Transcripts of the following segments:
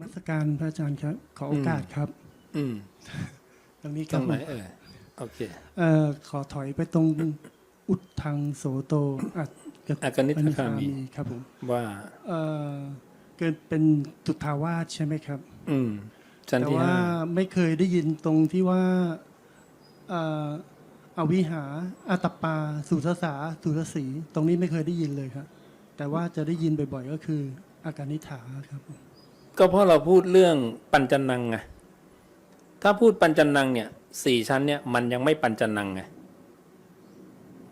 มัสการพระอาจารย์ครับ ขอโอกาสครับ อืมตรงนี้คตรรับงไหนเออโอเคเอ่อขอถอยไปตรงอุดทังโสโตอัดกับอากนิทคามีครับผมว่าเอ่อเกิดเป็นตุทาวาสใช่ไหมครับ อืมชั้นแต่ที่ว่าห้าไม่เคยได้ยินตรงที่ว่าเอ่ออวิหาอาตปา สุทสาสุทสี ตรงนี้ไม่เคยได้ยินเลยครับ แต่ว่าจะได้ยินบ่อยๆ ก็คืออาการนิฐาครับ ก็เพราะเราพูดเรื่องปัญจนังไงถ้าพูดปัญจนังเนี่ยสี่ชั้นเนี่ยมันยังไม่ปัญจนังไง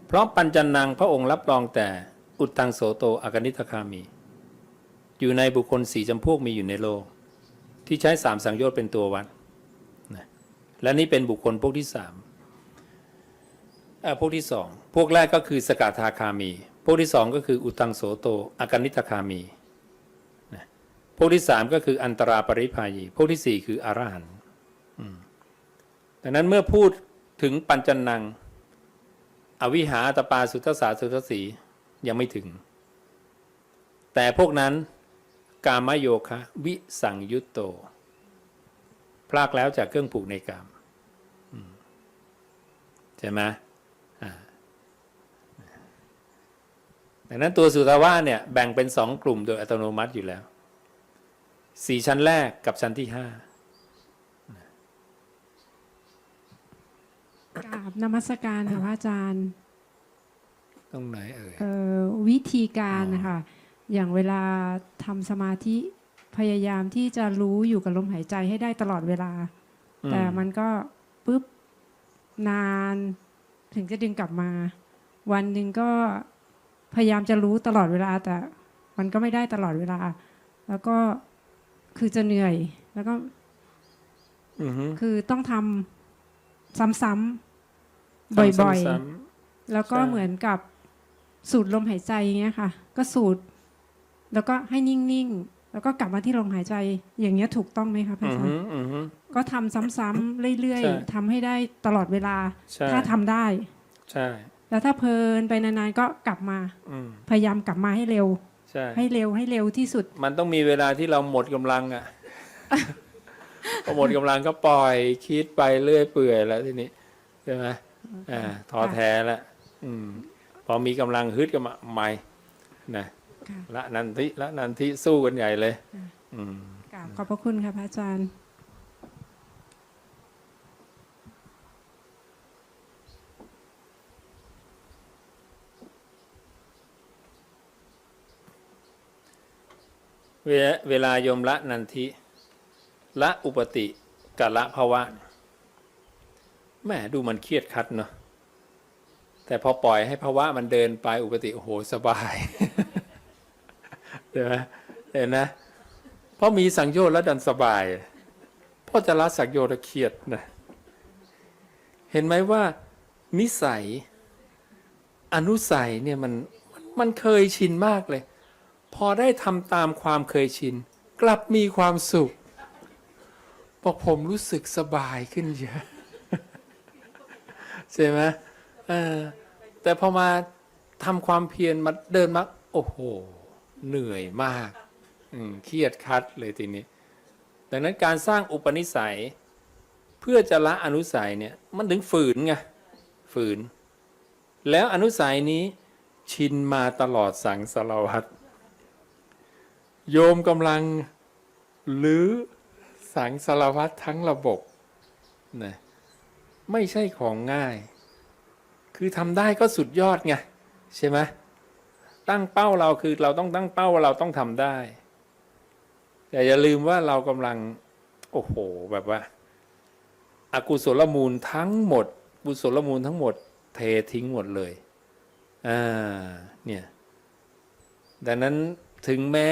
เพราะปัญจนังพระองค์รับรองแต่อุตตังโสโตอากนิทคามี อยู่ในบุคคลสี่จำพวกมีอยู่ในโลก ที่ใช้สามสังโยชน์เป็นตัววัดนะและนี่เป็นบุคคลพวกที่สามเอ่อพวกที่สองพวกแรกก็คือสกทาคามี พวกที่สองก็คืออุตังโสโตอากนิทคามี พวกที่สามก็คืออันตราปริภายีพวกที่สี่คืออรหันต์ดังนั้นเมื่อพูดถึงปัญจนัง อวิหาตปาสุทธสาสุทธสียังไม่ถึง แต่พวกนั้นกามโยคะวิสังยุตโต พลากแล้วจากเครื่องผูกในกามอืมใช่ไหมดังนั้นตัวสุทาวาเนี่ยแบ่งเป็นสองกลุ่มโดยอัตโนมัติอยู่แล้ว สี่ชั้นแรกกับชั้นที่ห้ากราบนมัสการค่ะพระอาจารย์ตรงไหนเอ่ยเอ่อวิธีการนะคะอย่างเวลาทำสมาธิพยายามที่จะรู้อยู่กับลมหายใจให้ได้ตลอดเวลาอืแต่มันก็ปุ๊บนานถึงจะดึงกลับมา วันหนึ่งก็พยายามจะรู้ตลอดเวลา แต่มันก็ไม่ได้ตลอดเวลา แล้วก็ คือจะเหนื่อย แล้วก็อือฮึคือต้องทำซ้ำๆบ่อยทำๆซ้แล้วก็ใช่เหมือนกับสูดลมหายใจอย่างเงี้ยค่ะ ก็สูดแล้วก็ให้นิ่งๆ แล้วก็กลับมาที่ลมหายใจ อย่างเงี้ยถูกต้องไหมคะำพระอือาอจารฮึย์อือฮึก็ทำซ้ำๆเรื่อยใช่ๆทำให้ได้ตลอดเวลาใช่ถ้าทำได้ ใช่ แล้วถ้าเพลินไปนานๆก็กลับมาอืมพยายามกลับมาให้เร็ว ใช่ให้เร็วให้เร็วที่สุด มันต้องมีเวลาที่เราหมดกำลังอะพอหมดกำลังก็ปล่อยคิดไปเรื่อยเปื่อยแล้วทีนี้ใช่ไหมอ่าท้อแท้แล้วอืม พอมีกำลังฮึดก็มาใหม่นะค่ะละนันทิละนันทิสู้กันใหญ่เลย อืมกราบขอบพระคุณค่ะพระอาจารย์ เวลายมละนันทิละอุปติกับละภาวะแม่ดูมันเครียดคัดเนาะแต่พอปล่อยให้ภาวะมันเดินไปอุปติโอ้โหสบายเห็นไหมเห็นนะเพราะมีสังโยชน์แล้วดันสบายเพราะจะละสังโยชน์เครียดนะเห็นไหมว่า นิสัย อนุสัยเนี่ยมันมันเคยชินมากเลย พอได้ทำตามความเคยชิน กลับมีความสุขบอกผมรู้สึกสบายขึ้นเยอะใช่ไหมแต่พอมาทำความเพียรมาเดินมาโอ้โห เหนื่อยมากเครียดคัดเลยทีนี้ ดังนั้นการสร้างอุปนิสัย เพื่อจะละอนุสัยเนี่ยมันถึงฝืนไงฝืน แล้วอนุสัยนี้ชินมาตลอดสังสารวัตร โยมกำลังหรือสังสารวัตรทั้งระบบนะไม่ใช่ของง่าย คือทำได้ก็สุดยอดไงใช่ไหมตั้งเป้าเราคือเราต้องตั้งเป้าว่าเราต้องทำได้ แต่อย่าลืมว่าเรากำลัง โอ้โห แบบว่าอากุศลมูลทั้งหมดกุศลมูลทั้งหมด เททิ้งหมดเลยอ่าเนี่ยดังนั้น ถึงแม้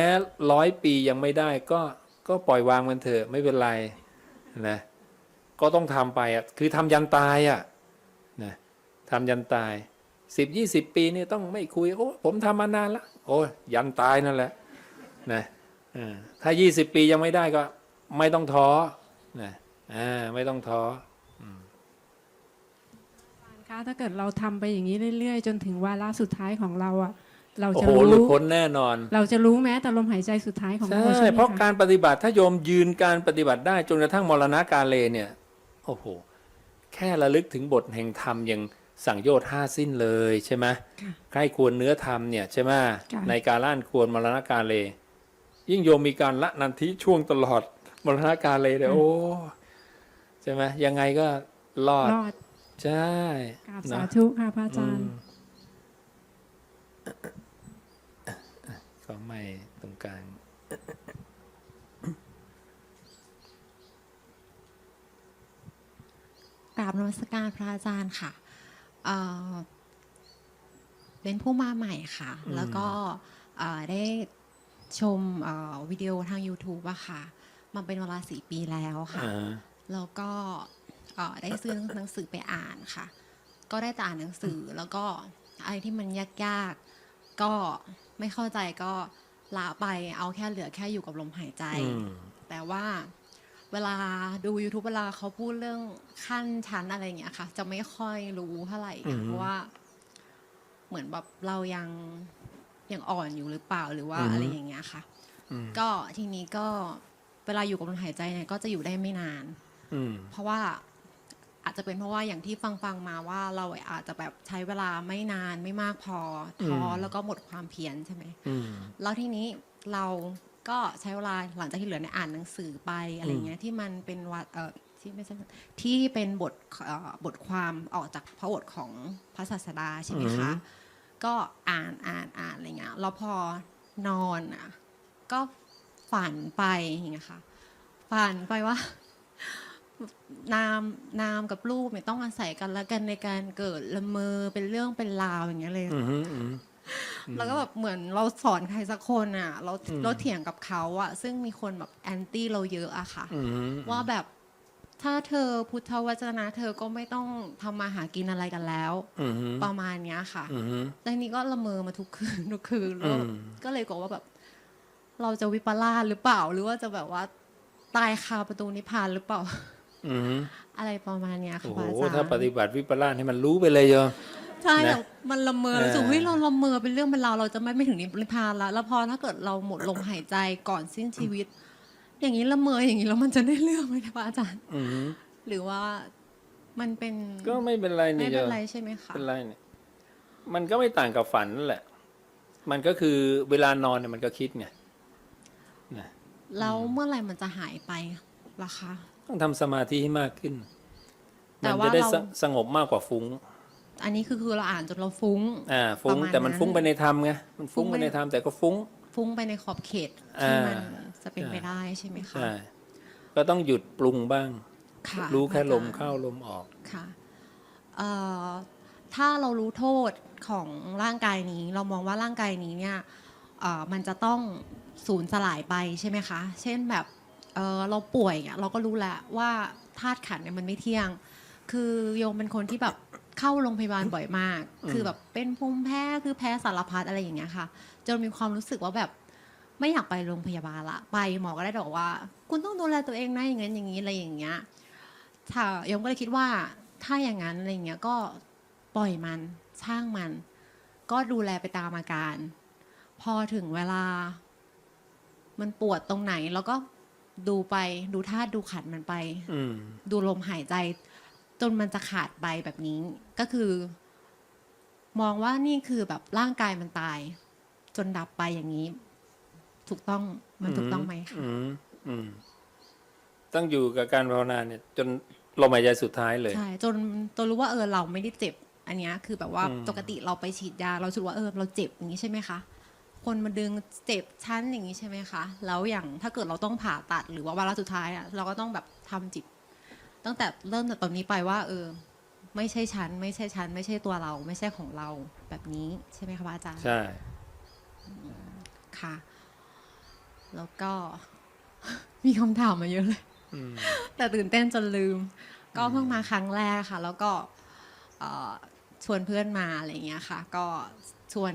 ร้อยปียังไม่ได้ก็ก็ปล่อยวางมันเถอะไม่เป็นไรนะก็ต้องทำไปอะคือทำยันตายอะนะทำยันตายสิบยี่สิบปีนี่ต้องไม่คุยโอ้ผมทำมานานละโอ้ยยันตายนั่นแหละนะถ้ายี่สิบปียังไม่ได้ก็ ไม่ต้องท้อนะอ่าไม่ต้องท้อคะถ้าเกิดเราทำไปอย่างนี้เรื่อยๆ จนถึงวาระสุดท้ายของเราอะ เราโอ้จะโหหลุดรู้พ้นแน่นอน เราจะรู้แม้แต่ลมหายใจสุดท้ายของใช่เราใช่ไหมเพราะคะการปฏิบัติถ้าโยมยืนการปฏิบัติได้จนกระทั่งมรณะกาเลเนี่ยโอ้โหแค่ระลึกถึงบทแห่งธรรมยังสั่งโยชน์ห้าสิ้นเลยใช่ไหมค่ะใครควรเนื้อธรรมเนี่ยใช่ไหมค่ะในการล่านควรมรณะกาเล ยิ่งโยมมีการละนันทิช่วงตลอดมรณะกาเลเลยโอ้ใช่ไหมยังไงก็รอดรอดใช่กราบนะสาธุค่ะพระอาจารย์อืมก็ ไม่ตรงกลางกราบนมัสการพระอาจารย์ค่ะเอ่อเป็นผู้มาใหม่ค่ะ แล้วก็เอ่อได้ชมเอ่อวิดีโอทาง YouTube อะค่ะมาเป็นเวลาสี่ปีแล้วค่ะอ่าแล้วก็เอ่อได้ซื้อหนังสือไปอ่านค่ะ ก็ได้แต่อ่านหนังสือแล้วก็อะไรที่มันยากๆ ก็ไม่เข้าใจก็ ละไปเอาแค่เหลือแค่อยู่กับลมหายใจอืมแต่ว่าเวลาดู YouTube เวลาเขาพูดเรื่องขั้นชั้นอะไรอย่างเงี้ยค่ะ จะไม่ค่อยรู้เท่าไหร่อืค่ะมเพราะว่า เหมือนแบบเรายังยังอ่อนอยู่หรือเปล่าหรือว่าอืมอะไรอย่างเงี้ยค่ะอืมก็ทีนี้ก็เวลาอยู่กับลมหายใจเนี่ยก็จะอยู่ได้ไม่นานอืมเพราะว่า อาจจะเป็นเพราะว่าอย่างที่ฟังฟังๆมาว่าเราอาจจะแบบใช้เวลาไม่นานไม่มากพอท้ออมแล้วก็หมดความเพียรใช่ไหมอืมแล้วทีนี้เราก็ใช้เวลาหลังจากที่เหลือเนี่ยอ่านหนังสือไปอะไรเงี้ยที่มันเป็นวัดเอ่อที่ไม่ใช่ที่เป็นบทเอ่อบทความออกจากพระโอษฐ์ของพระศาสดาใช่ไหมคะอือฮึก็อ่านอ่านอ่านอะไรเงี้ยแล้วพอนอนอะก็ฝันไปอย่างเงี้ยค่ะฝันไปว่า นามนามกับรูปเนี่ยต้องอาศัยกันและกันในการเกิดละเมอเป็นเรื่องเป็นราวอย่างเงี้ยเลยอืมอืมอืมแล้วก็แบบเหมือนเราสอนใครสักคนอะ เราอืมเราเถียงกับเขาอะ ซึ่งมีคนแบบแอนตี้เราเยอะอะค่ะ อืมว่าแบบถ้าเธอพุทธวจนะเธอก็ไม่ต้องทำมาหากินอะไรกันแล้ว อืมประมาณเนี้ยค่ะ อืมแต่ทีนี้ก็ละเมอมาทุกคืน ทุกคืนแล้วอืม ก็เลยกลัวว่าแบบ เราจะวิปลาสหรือเปล่า หรือว่าจะแบบว่าตายคาประตูนิพพานหรือเปล่า อืมอะไรประมาณเนี้ยค่ะโอ้พโหระอาจารย์ ถ้าปฏิบัติวิปลาสให้มันรู้ไปเลยโยม ใช่นะแต่มันละเมอรู้สึกเออ เฮ้ยเราละเมอเป็นเรื่องเป็นราวเราจะไม่ไม่ถึงนิพพานละแล้วพอถ้าเกิดเราหมดลมหายใจก่อนสิ้นชีวิต อย่างนี้ละเมออย่างนี้แล้วมันจะได้เรื่องไหมคะพระอาจารย์ อืมหรือว่ามันเป็นก็ไม่เป็นไรไม่นี่โยเป็นม ไรใช่ไหมคะเป็นไรเนี่ย มันก็ไม่ต่างกับฝันนั่นแหละ มันก็คือเวลานอนเนี่ยมันก็คิดไงนะแล้วเมื่อไหร่มันจะหายไปล่ะคะ ต้องทำสมาธิให้มากขึ้น แต่มันว่าจะได้เรา สสงบมากกว่าฟุ้ง อันนี้คือคือเราอ่านจนเราฟุ้ง อ่า ฟุ้งประมาณแต่มันนั้นฟุ้งไปในธรรมไงมันฟุ้งฟุ้งไปไป ในธรรมแต่ก็ฟุ้ง ฟุ้งไปในขอบเขตอ่าที่มันจะเป็นใช่ไปได้ใช่ไหมคะใช่ก็ต้องหยุดปรุงบ้าง ค่ะรู้แค่ลมพระอจรย์เข้าลมออก ค่ะเอ่อถ้าเรารู้โทษของร่างกายนี้ เรามองว่าร่างกายนี้เนี่ยเอ่อมันจะต้องสูญสลายไปใช่ไหมคะ เช่นแบบ เอ่อเราป่วยอะเราก็รู้แล้วว่าธาตุขันธ์เนี่ยมันไม่เที่ยง คือโยมเป็นคนที่แบบเข้าโรงพยาบาลบ่อยมากอืมคือแบบเป็นภูมิแพ้คือแพ้สารพัดอะไรอย่างเงี้ยค่ะ จนมีความรู้สึกว่าแบบไม่อยากไปโรงพยาบาลละไปหมอก็ได้บอกว่า คุณต้องดูแลตัวเองนะอย่างนั้นอย่างนี้อะไรอย่างเงี้ยค่ะยมก็เลยคิดว่าถ้าอย่างนั้นอะไรเงี้ยก็ปล่อยมันช่างมัน ก็ดูแลไปตามอาการ พอถึงเวลา มันปวดตรงไหน แล้วก็ ดูไปดูธาตุดูขันธ์มันไปอืมดูลมหายใจ จนมันจะขาดไปแบบนี้ ก็คือ มองว่านี่คือแบบร่างกายมันตาย จนดับไปอย่างนี้ ถูกต้องมันถูกต้องไหมคะอืมอืมต้องอยู่กับการภาวนาเนี่ย จนลมหายใจสุดท้ายเลยใช่จนจนรู้ว่าเออเราไม่ได้เจ็บ อันเนี้ยคือแบบว่าอืมปกติเราไปฉีดยา เรารู้สึกว่าเออเราเจ็บอย่างนี้ใช่ไหมคะ คนมาดึงเจ็บชั้นอย่างนี้ใช่ไหมคะแล้วอย่างถ้าเกิดเราต้องผ่าตัดหรือว่าวาระสุดท้ายอะเราก็ต้องแบบทำจิต ตั้งแต่เริ่มจากตอนนี้ไปว่า เออ ไม่ใช่ฉันไม่ใช่ฉันไม่ใช่ตัวเรา ไม่ใช่ของเราแบบนี้ใช่ไหมคะพระอาจารย์ใช่ค่ะ แล้วก็มีคำถามมาเยอะเลยอืมแต่ตื่นเต้นจนลืม ก็เพิ่งมาครั้งแรกค่ะ แล้วก็เอ่อชวนเพื่อนมาอะไรเงี้ยค่ะ ก็ชวน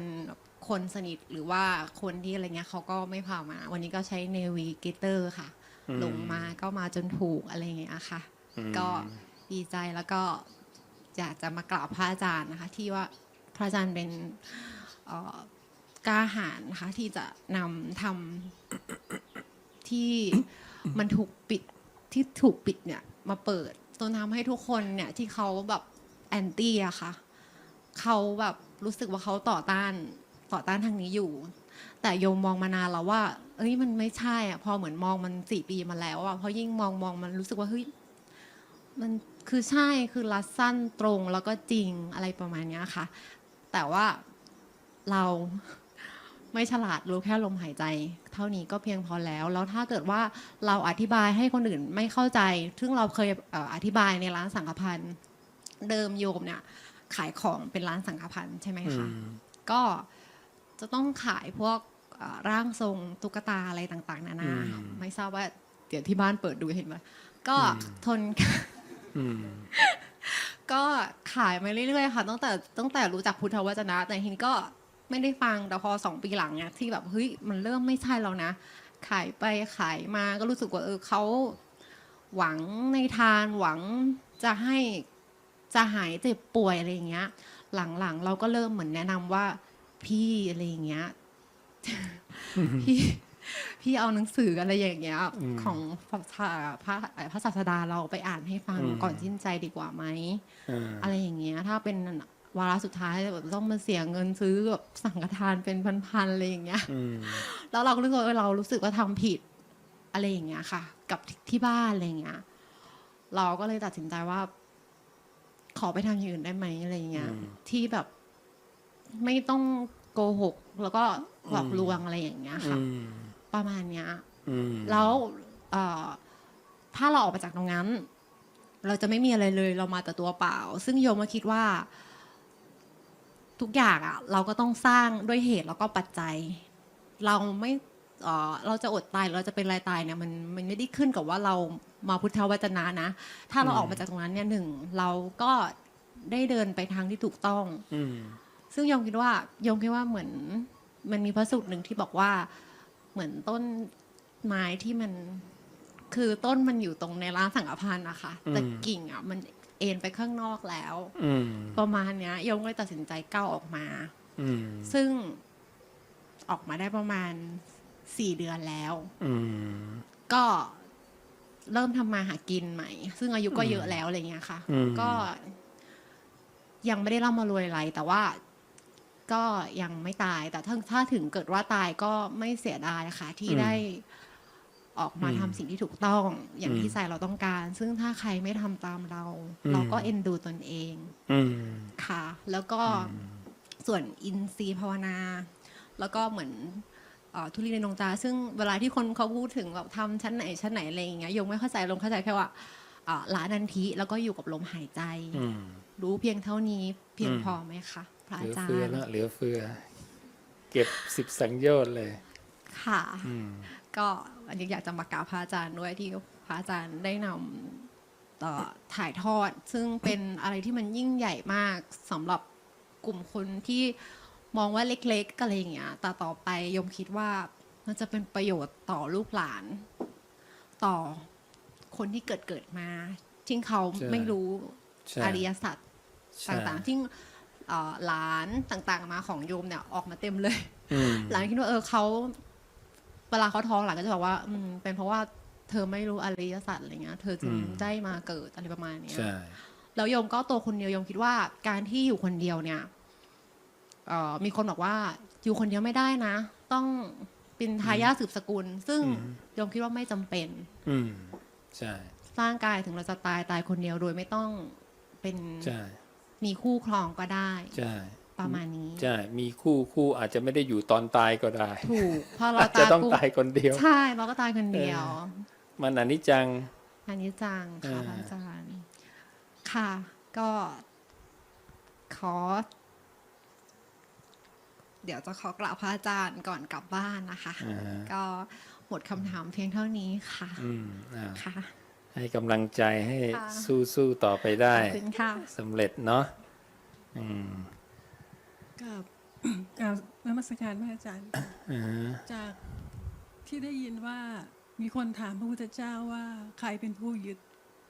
คนสนิทหรือว่าคนที่อะไรเงี้ยเขาก็ไม่พามา วันนี้ก็ใช้เนวิเกเตอร์ค่ะอืมลงมาก็มาจนถูกอะไรเงี้ยค่ะอืมก็ดีใจแล้วก็อยากจะมากราบพระอาจารย์นะคะ ที่ว่าพระอาจารย์เป็นเอ่อกล้าหาญนะคะที่จะนำทำที่มันถูกปิดที่ถูกปิดเนี่ยมาเปิดจนทำให้ทุกคนเนี่ยที่เขาแบบแอนตี้อะค่ะเขาแบบรู้สึกว่าเขาต่อต้าน ต่อต้านทางนี้อยู่ แต่โยมมองมานานแล้วว่า เอ้ยมันไม่ใช่อะพอเหมือนมองมันสี่ปีมาแล้วอะพอยิ่งมองมองมันรู้สึกว่าเฮ้ยมันคือใช่คือรัดสั้นตรงแล้วก็จริงอะไรประมาณเนี้ยค่ะ แต่ว่าเราไม่ฉลาดรู้แค่ลมหายใจ เท่านี้ก็เพียงพอแล้ว แล้วถ้าเกิดว่าเราอธิบายให้คนอื่นไม่เข้าใจ ซึ่งเราเคยเอ่ออธิบายในร้านสังฆพันธ์เดิมโยมเนี่ย ขายของเป็นร้านสังฆพันธ์ใช่ไหมอืคะมก็ จะต้องขายพวกเอ่อร่างทรงตุ๊กตาอะไรต่าง ๆ นานาอืมไม่ทราบว่าเดี๋ยวที่บ้านเปิดดูเห็นไหมก็ทนอืมก็ขายมาเรื่อยๆค่ะตั้งแต่ตั้งแต่รู้จักพุทธวจนะแต่ทีนี้ก็ไม่ได้ฟังแต่พอสองปีหลังเนี่ยที่แบบเฮ้ยมันเริ่มไม่ใช่แล้วนะ ขายไปขายมาก็รู้สึกว่าเออเขาหวังในทานหวังจะให้จะหายเจ็บป่วยอะไรอย่างเงี้ย หลังๆ เราก็เริ่มเหมือนแนะนำว่า พี่อะไรอย่างเงี้ยพี่พี่เอาหนังสืออะไรอย่างเงี้ยอืมของพระพระพระศาสดาเราไปอ่านให้ฟังอืมก่อนสิ้นใจดีกว่าไหมอ่าอะไรอย่างเงี้ย ถ้าเป็นวาระสุดท้ายแบบต้องมาเสียเงินซื้อแบบสังฆทานเป็นพันๆอะไรอย่างเงี้ยอืมแล้วเราก็รู้สึกว่าเรารู้สึกว่าทำผิดอะไรอย่างเงี้ยค่ะ กับที่บ้านอะไรอย่างเงี้ย เราก็เลยตัดสินใจว่า ขอไปทางอย่างอื่นได้ไหมอะไรอย่างเงี้ยอืมที่แบบไม่ต้อง โกหก แล้วก็หลอกลวงอะไรอย่างเงี้ยค่ะอืมประมาณเนี้ยอืมแล้วเอ่อถ้าเราออกมาจากตรงนั้น เราจะไม่มีอะไรเลยเรามาแต่ตัวเปล่า ซึ่งโยมก็คิดว่า ทุกอย่างอะเราก็ต้องสร้างด้วยเหตุแล้วก็ปัจจัย เราไม่เอ่อเราจะอดตายหรือเราจะเป็นอะไรตายเนี่ยมันมันไม่ได้ขึ้นกับว่าเรามาพุทธวจนะนะ ถ้าเราออกมาจากตรงนั้นเนี่ยหนึ่งเราก็ได้เดินไปทางที่ถูกต้องอืม ซึ่งโยมคิดว่าโยมคิดว่าเหมือนมันมีพระสูตรหนึ่งที่บอกว่าเหมือนต้นไม้ที่มัน คือต้นมันอยู่ตรงในร้านสังฆพันธ์นะคะแต่อืมกิ่งอะมันเอ็นไปข้างนอกแล้วอืมประมาณเนี้ยโยมก็เลยตัดสินใจก้าวออกมาอืมซึ่งออกมาได้ประมาณสี่เดือนแล้วอืมก็เริ่มทำมาหากินใหม่ ซึ่งอายุก็เยอะแล้วอะไรเงี้ยค่ะอืมก็ยังไม่ได้ร่ำมารวยอะไรแต่ว่า ก็ยังไม่ตาย แต่ถ้าถ้าถึงเกิดว่าตายก็ไม่เสียดายค่ะ ที่ได้ออกมาทำสิ่งที่ถูกต้อง อย่างที่ใจเราต้องการ ซึ่งถ้าใครไม่ทำตามเรา เราก็เอ็นดูตนเองอืมค่ะ แล้วก็ส่วนอินทรีย์ภาวนา แล้วก็เหมือนเอ่อทุลีในดวงตา ซึ่งเวลาที่คนเขาพูดถึงแบบทำชั้นไหนชั้นไหนอะไรอย่างเงี้ยยงไม่เข้าใจลงเข้าใจแค่ว่าอ่าละนันทิแล้วก็อยู่กับลมหายใจอืมรู้เพียงเท่านี้เพียงอืมพอไหมคะ พระเหลือาอจารเฟือย์แล้วเหลือเฟือ เก็บสิบสังโยชน์เลย ค่ะอืมก็อันนี้อยากจะมากราบพระอาจารย์ด้วยที่พระอาจารย์ได้นำเอ่อถ่ายทอด ซึ่งเป็นอะไรที่มันยิ่งใหญ่มากสำหรับกลุ่มคนที่มองว่าเล็กๆอะไรอย่างเงี้ยแต่ต่อไปยมคิดว่ามันจะเป็นประโยชน์ต่อลูกหลาน ต่อคนที่เกิดเกิดมาที่เขาใช่ไม่รู้ใช่อริยสัจใช่ต่างๆที่ เอ่อหลานต่างๆมาของโยมเนี่ยออกมาเต็มเลยอืมหลานคิดว่าเออเขาเวลาเขาท้องหลานก็จะบอกว่า อืมเป็นเพราะว่าเธอไม่รู้อริยสัจอะไรเงี้ย เธอจึงอืมได้มาเกิดอะไรประมาณเนี้ยใช่แล้วโยมก็ตัวคนเดียวโยมคิดว่าการที่อยู่คนเดียวเนี่ยเอ่อมีคนบอกว่าอยู่คนเดียวไม่ได้นะ ต้องเป็นทายาทสืบสกุล ซึ่งโยมคิดว่าไม่จำเป็น อืมใช่สร้างกายถึงเราจะตายตายคนเดียวโดยไม่ต้องเป็นใช่ มีคู่ครองก็ได้ ใช่ประมาณนี้ ใช่ มีคู่คู่อาจจะไม่ได้อยู่ตอนตายก็ได้ ถูกเพราะเราอาจจะตายต้องปุ๊บตายคนเดียว ใช่ เราก็ตายคนเดียว มันอนิจจังอันนี้จังค่ะอ่าพระอาจารย์ค่ะ ก็ขอ เดี๋ยวจะขอกล่าวพระอาจารย์ก่อนกลับบ้านนะคะอ่าฮะก็หมดคำถามเพียงเท่านี้ค่ะอืมอ่าค่ะ ให้กำลังใจให้ค่ะสู้สู้ต่อไปได้ขอบคุณค่ะสำเร็จเนาะอืมกับกับนมัสการพระอาจารย์อ่าฮะจากที่ได้ยินว่ามีคนถามพระพุทธเจ้าว่าใครเป็นผู้ยึด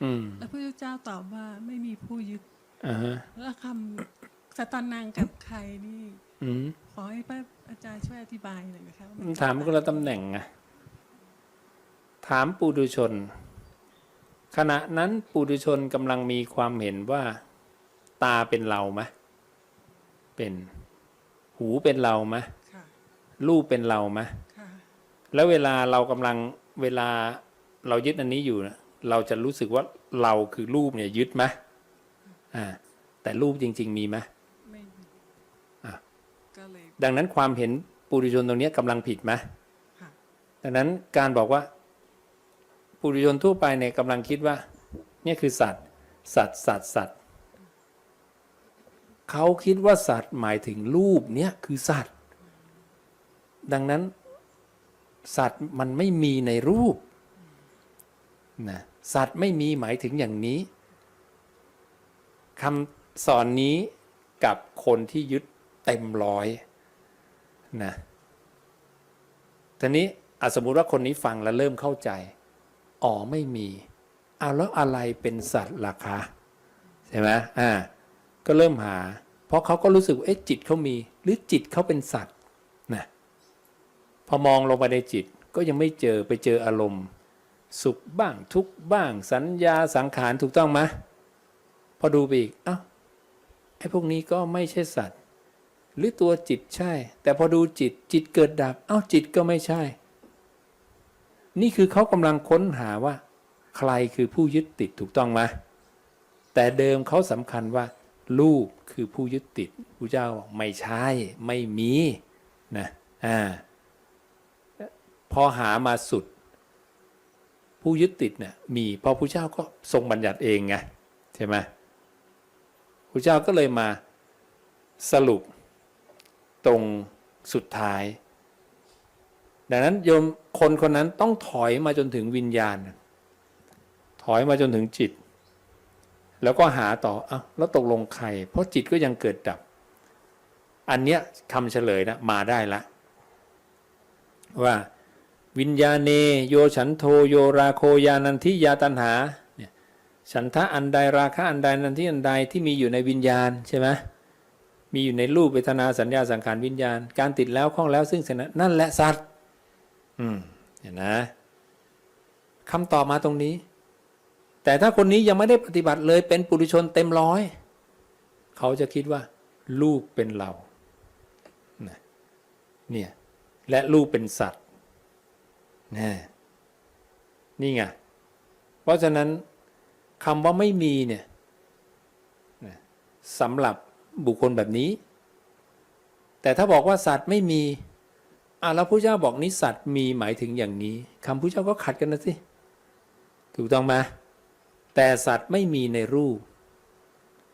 อืมแล้วพระพุทธเจ้าตอบว่าไม่มีผู้ยึดอ่าฮะแล้วคำสตันนางกับใครนี่อืมขอให้พระอาจารย์ช่วยอธิบายหน่อยนะคะว่ถามคนละตำแหน่งไงถามปุถุชน ขณะนั้นปุถุชนกำลังมีความเห็นว่า ตาเป็นเราไหมเป็นหูเป็นเราไหมค่ะรูปเป็นเราไหมค่ะแล้วเวลาเรากำลังเวลาเรายึดอันนี้อยู่นะเราจะรู้สึกว่าเราคือรูปเนี่ยยึดไหมอ่า แต่รูปจริง ๆ มีไหมไม่มีอะก็เลยดังนั้นความเห็นปุถุชนตรงเนี้ยกำลังผิดไหมค่ะดังนั้นการบอกว่า ปุถุชนทั่วไปเนี่ยกำลังคิดว่า เนี่ยคือสัตว์ สัตว์สัตว์สัตว์เขาคิดว่าสัตว์หมายถึงรูปเนี่ยคือสัตว์ ดังนั้นสัตว์มันไม่มีในรูปนะสัตว์ไม่มีหมายถึงอย่างนี้คำสอนนี้กับคนที่ยึดเต็มร้อยนะทีนี้อสมมุติว่าคนนี้ฟังแล้วเริ่มเข้าใจ อ๋อไม่มีเอาแล้วอะไรเป็นสัตว์ล่ะคะใช่ไหมอ่าก็เริ่มหา เพราะเขาก็รู้สึกว่าเอ๊ะจิตเขามี หรือจิตเขาเป็นสัตว์นะพอมองลงไปในจิตก็ยังไม่เจอไปเจออารมณ์ สุขบ้างทุกบ้าง สัญญาสังขารถูกต้องไหมพอดูไปอีกเอ้าไอ้พวกนี้ก็ไม่ใช่สัตว์ หรือตัวจิตใช่ แต่พอดูจิตจิตเกิดดับ เอ้าจิตก็ไม่ใช่ นี่คือเขากำลังค้นหาว่า ใครคือผู้ยึดติดถูกต้องไหมแต่เดิมเขาสำคัญว่า รูปคือผู้ยึดติดพระเจ้าไม่ใช่ไม่มีนะอ่าพอหามาสุด ผู้ยึดติดเนี่ยมีพอพระเจ้าก็ทรงบัญญัติเองไงใช่ไหมพระเจ้าก็เลยมาสรุปตรงสุดท้าย ดังนั้นโยมคนคนนั้นต้องถอยมาจนถึงวิญญาณ ถอยมาจนถึงจิต แล้วก็หาต่ออ้าแล้วตกลงใคร เพราะจิตก็ยังเกิดดับ อันเนี้ยคำเฉลยนะมาได้ละ ว่าวิญญาเนโยฉันโทโยราโคยานันทิยาตันหาเนี่ยฉันทะอันใดราคะอันใดนันทิอันใดที่มีอยู่ในวิญญาณใช่ไหมมีอยู่ในรูปเวทนาสัญญาสังขารวิญญาณ การติดแล้วข้องแล้วซึ่งสนะนั่นแหละสัตว์ อืมเห็นนะคำตอบมาตรงนี้ แต่ถ้าคนนี้ยังไม่ได้ปฏิบัติเลยเป็นปุถุชนเต็มร้อย เขาจะคิดว่า ลูกเป็นเราเนี่ยและลูกเป็นสัตว์นะนี่ไง เพราะฉะนั้นคำว่าไม่มีเนี่ยสำหรับบุคคลแบบนี้ แต่ถ้าบอกว่าสัตว์ไม่มี อะแล้วพระเจ้าบอกนิสัตมีหมายถึงอย่างนี้คำพระเจ้าก็ขัดกันนะสิถูกต้องไหมแต่สัตว์ไม่มีในรูป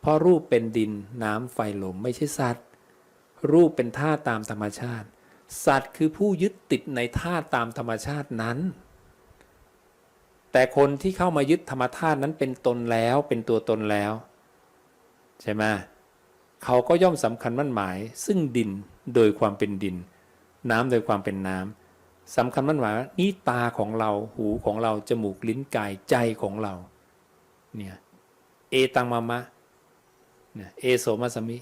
เพราะรูปเป็นดินน้ำไฟลมไม่ใช่สัตว์ รูปเป็นธาตุตามธรรมชาติ สัตว์คือผู้ยึดติดในธาตุตามธรรมชาตินั้น แต่คนที่เข้ามายึดธรรมธาตุนั้นเป็นตนแล้วเป็นตัวตนแล้ว ใช่ไหมเขาก็ย่อมสำคัญมั่นหมาย ซึ่งดินโดยความเป็นดิน น้ำโดยความเป็นน้ำสำคัญมั่นหมายว่านี่ตาของเราหูของเราจมูกลิ้นกายใจของเราเนี่ยเอตังมามะเนี่ยเอโสมัสมิ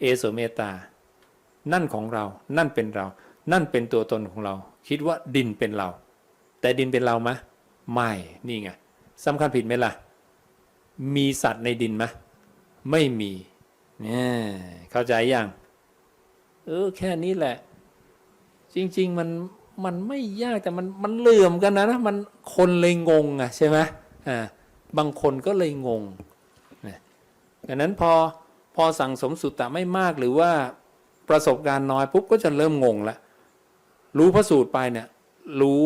เอโสเมตา นั่นของเรา นั่นเป็นเรา นั่นเป็นตัวตนของเรา คิดว่าดินเป็นเรา แต่ดินเป็นเรามะ ไม่ นี่ไงสำคัญผิดไหมล่ะ มีสัตว์ในดินมะ ไม่มีเนี่ยเข้าใจยัง เออ แค่นี้แหละ จริง ๆ มันมันไม่ยากแต่มันมันเหลื่อมกันนะนะมันคนเลยงงอะใช่ไหมอ่าบางคนก็เลยงงนะดังนั้นพอพอสั่งสมสุตตะไม่มากหรือว่าประสบการณ์น้อยปุ๊บก็จะเริ่มงงละรู้พระสูตรไปเนี่ยรู้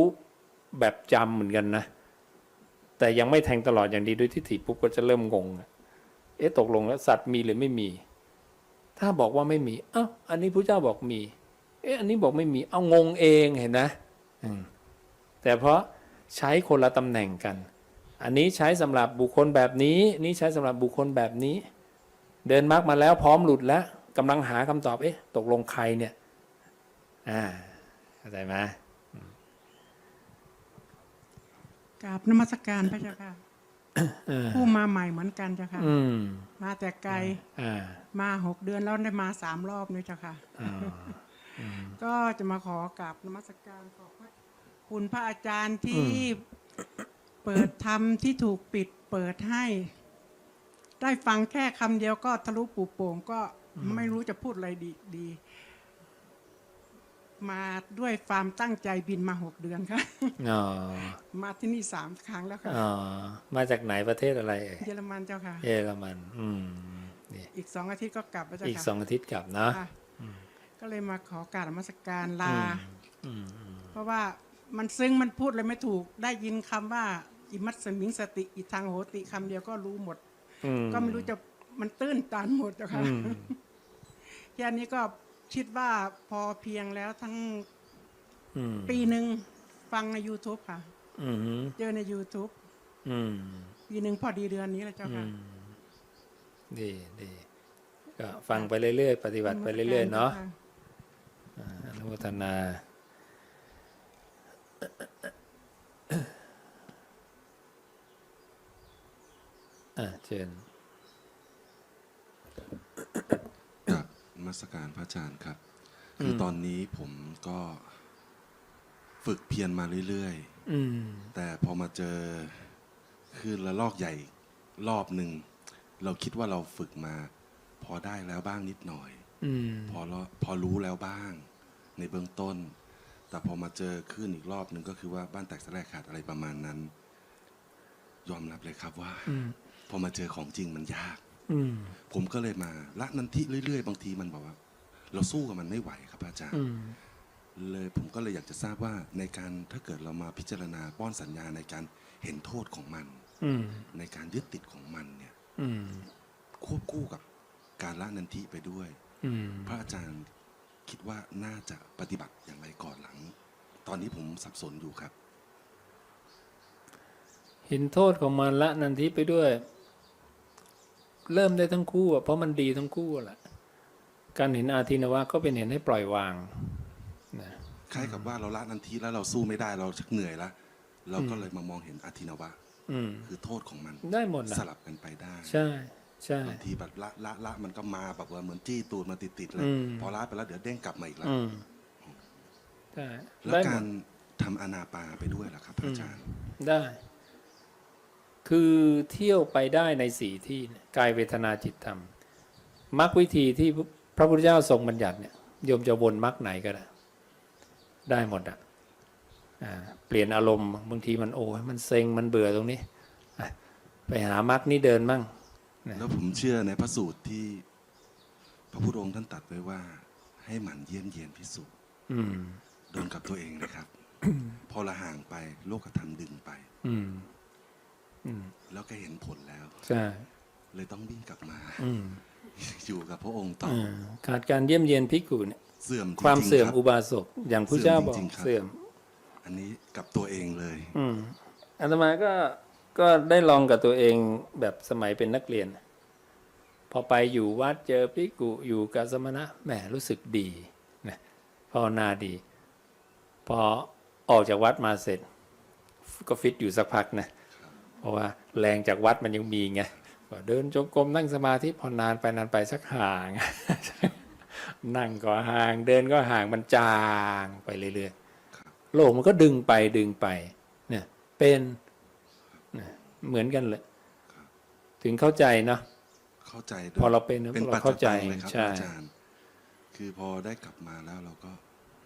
แบบจำเหมือนกันนะ แต่ยังไม่แทงตลอดอย่างดีด้วยทิฏฐิปุ๊บก็จะเริ่มงงละเอ๊ะตกลงแล้วสัตว์มีหรือไม่มี ถ้าบอกว่าไม่มีอ้าวอันนี้พระเจ้าบอกมี เอ๊ะอันนี้บอกไม่มีเอางงเองเห็นนะอืมแต่เพราะใช้คนละตำแหน่งกัน อันนี้ใช้สำหรับบุคคลแบบนี้ นี่ใช้สำหรับบุคคลแบบนี้ เดินมรรคมาแล้วพร้อมหลุดแล้วกำลังหาคำตอบเอ๊ะตกลงใครเนี่ยอ่าเข้าใจไหมกราบนมัสการพระเจ้าค่ะเออผู้มาใหม่เหมือนกันเจ้าค่ะอืมมาแต่ไกลอ่ามาหกเดือนแล้วได้มาสามรอบนี่เจ้าค่ะอ่า ก็จะมาขอกราบนมัสการขอบพระคุณพระอาจารย์ที่เปิดธรรมที่ถูกปิดเปิดให้ ได้ฟังแค่คำเดียวก็ทะลุปูโป่งก็ไม่รู้จะพูดอะไรดีดีมาด้วยความตั้งใจบินมาหกเดือนค่ะอ๋อมาที่นี่สามครั้งแล้วค่ะอ๋อมาจากไหนประเทศอะไรเอ่ยเยอรมันเจ้าค่ะ เยอรมัน อืมนี่อีกสองอาทิตย์ก็กลับแล้วเจ้าอีกค่ะสองอาทิตย์กลับเนาะค่ะ ก็เลยมาขอกรารนมัสการลาอืมอืมเพราะว่ามันซึ้งมันพูดเลยไม่ถูก ได้ยินคำว่า อิมัตสมิงสติอิทางโหติคำเดียวก็รู้หมดอืมก็ไม่รู้จะมันตื้นตันหมดเจ้าค่ะอืมแค่นี้ก็คิดว่าพอเพียงแล้วทั้งอืมปีหนึ่งฟังใน YouTube ค่ะอืมเจอใน YouTube อืมปีหนึ่งพอดีเดือนนี้แหละเจ้าอืค่ะมดีดีก็ฟังไปเรื่อยๆ ปฏิบัติไปเรื่อยๆ เนาะอ่าอ นุโมทนาอะเชิญกับนมัสการพระอาจารย์ครับ คือตอนนี้ผมก็ฝึกเพียรมาเรื่อยอืมๆแต่พอมาเจอคือระลอกใหญ่รอบหนึ่ง เราคิดว่าเราฝึกมา พอได้แล้วบ้างนิดหน่อยอืมพอเราพอรู้แล้วบ้าง ในเบื้องต้น แต่พอมาเจอขึ้นอีกรอบหนึ่งก็คือว่าบ้านแตกสลายขาดอะไรประมาณนั้น ยอมรับเลยครับว่าอืมพอมาเจอของจริงมันยาก อืมผมก็เลยมาละนันทิเรื่อยๆ บางทีมันบอกว่า เราสู้กับมันไม่ไหวครับอาจารย์อืมเลยผมก็เลยอยากจะทราบว่าในการถ้าเกิดเรามาพิจารณาป้อนสัญญาในการเห็นโทษของมันอืมในการยึดติดของมันเนี่ยอืมควบคู่กับการละนันทิไปด้วยอืมพระอาจารย์ คิดว่าน่าจะปฏิบัติอย่างไรก่อนหลัง ตอนนี้ผมสับสนอยู่ครับ เห็นโทษของมันละนันทิไปด้วย เริ่มได้ทั้งคู่อะเพราะมันดีทั้งคู่แหละการเห็นอาทินวะก็เป็นเห็นให้ปล่อยวางนะคล้ายกับว่าเราละนันทิแล้วเราสู้ไม่ได้เราชักเหนื่อยแล้วเราก็เลยมามองเห็นอาทินวะอืมคือโทษของมันได้หมดนะสลับกันไปได้ ใช่ ใช่ บางทีแบบละละละมันก็มาแบบว่าเหมือนจี้ตูดมาติดๆเลย อืม พอละไปแล้วเดี๋ยวเด้งกลับมาอีกแล้ว อืมใช่แล้วได้หมกาดรทำอนาปาไปด้วยล่ะครับพระอาจารย์ ได้ คือเที่ยวไปได้ในสี่ที่เนี่ยกายเวทนาจิตธรรมมรรควิธีที่พระพุทธเจ้าทรงบัญญัติเนี่ยโยมจะวนมรรคไหนก็ได้ ได้หมดอะอ่าเปลี่ยนอารมณ์บางทีมันโอ้ยมันเซ็งมันเบื่อตรงนี้อะไปหามรรคนี้เดินมั่ง นะแล้วผมเชื่อในพระสูตรที่ พระพุทธองค์ท่านตรัดไว้ว่า ให้หมั่นเยี่ยมเยียนพิสุอืม โดนกับตัวเองเลยครับ พอละห่างไปโลกธรรมดึงไป อืม อืม แล้วก็เห็นผลแล้ว ใช่ เลยต้องวิ่งกลับมา อืมอยู่กับพระองค์ต่อ อ่อาขาดการเยี่ยมเยียนภิกขุเนี่ยเสื่อมจริงๆความเสื่อมรับ อุบาสกอย่างพระเจ้าบอกเสื่อมจริงๆครับ เสื่อม อันนี้กับตัวเองเลย อืมอาตมาก็ ก็ได้ลองกับตัวเองแบบสมัยเป็นนักเรียน พอไปอยู่วัดเจอพิกุอยู่กับสมณะแหมรู้สึกดีนะภาวนาดี พอออกจากวัดมาเสร็จ ก็ฟิตอยู่สักพักนะเพราะว่าแรงจากวัดมันยังมีไงก็เดินจงกรมนั่งสมาธิพอนานไปนานไปสักห่าง นั่งก็ห่างเดินก็ห่างมันจางไปเรื่อยๆโลกมันก็ดึงไปดึงไปเนี่ยเป็น เนี่ยเหมือนกันเลย ถึงเข้าใจเนาะเข้าใจด้พวอยเราเป็นเป็นเราปัจเข้าใจจัยเลยครับใช่อาจารย์ คือพอได้กลับมาแล้วเราก็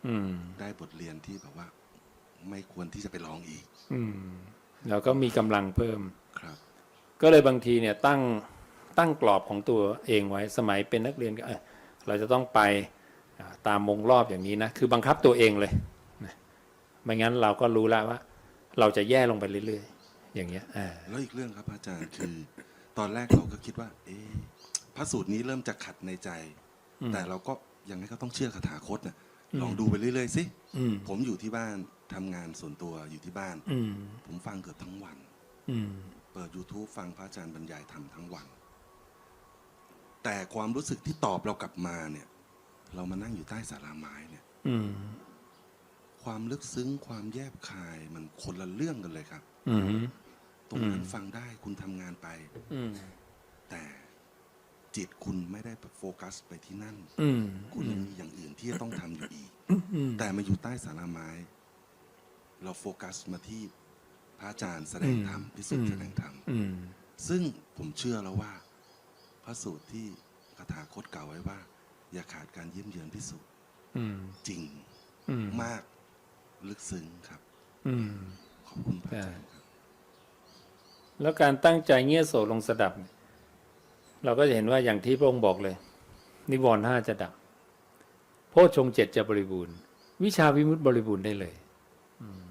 อืม ได้บทเรียนที่แบบว่า ไม่ควรที่จะไปลองอีก อืมเราก็มีกำลังเพิ่มครับ ก็เลยบางทีเนี่ยตั้งตั้งกรอบของตัวเองไว้สมัยเป็นนักเรียนก็เอ้ยเราจะต้องไปอ่าตามวงรอบอย่างนี้นะ คือบังคับตัวเองเลยนะไม่งั้นเราก็รู้แล้วว่า เราจะแย่ลงไปเรื่อยๆ อย่างเงี้ยอ่าแล้วอีกเรื่องครับอาจารย์คือ ตอนแรกเราก็คิดว่า เอ๊ะพระสูตรนี้เริ่มจะขัดในใจอืมแต่เราก็ยังไงก็ต้องเชื่อคาถาคตนะอืมลองดูไปเรื่อยๆสิอืมผมอยู่ที่บ้านทำงานส่วนตัวอยู่ที่บ้านอืมผมฟังเกือบทั้งวันอืมเปิด YouTube ฟังพระอาจารย์บรรยายธรรมทั้งวัน แต่ความรู้สึกที่ตอบเรากลับมาเนี่ย เรามานั่งอยู่ใต้สาราไม้เนี่ยอืมความลึกซึ้งความแยบคายมันคนละเรื่องกันเลยครับอืม ตรงนั้นอืมฟังได้คุณทำงานไป อืม แต่จิตคุณไม่ได้โฟกัสไปที่นั่น อืม คุณยังมีอย่างอื่นที่จะต้องทำอยู่อีก อืม แต่มาอยู่ใต้สาราไม้ เราโฟกัสมาที่พระอาจารย์แสดงธรรมพิสุทธิ์แสดงธรรม อืม ซึ่งผมเชื่อแล้วว่า พระสูตรที่คาถาคตกล่าวไว้ว่า อย่าขาดการเยี่ยมเยือนพิสุทธิ์อืม จริงอืม มากลึกซึ้งครับ อืม ขอบคุณพระอาจารย์ครับ แล้วการตั้งใจเงี่ยโสลงสดับ เราก็จะเห็นว่าอย่างที่พระองค์บอกเลย นิวรณ์ห้าจะดับโพชฌงเจ็ดจะบริบูรณ์ วิชาวิมุตติบริบูรณ์ได้เลย อืม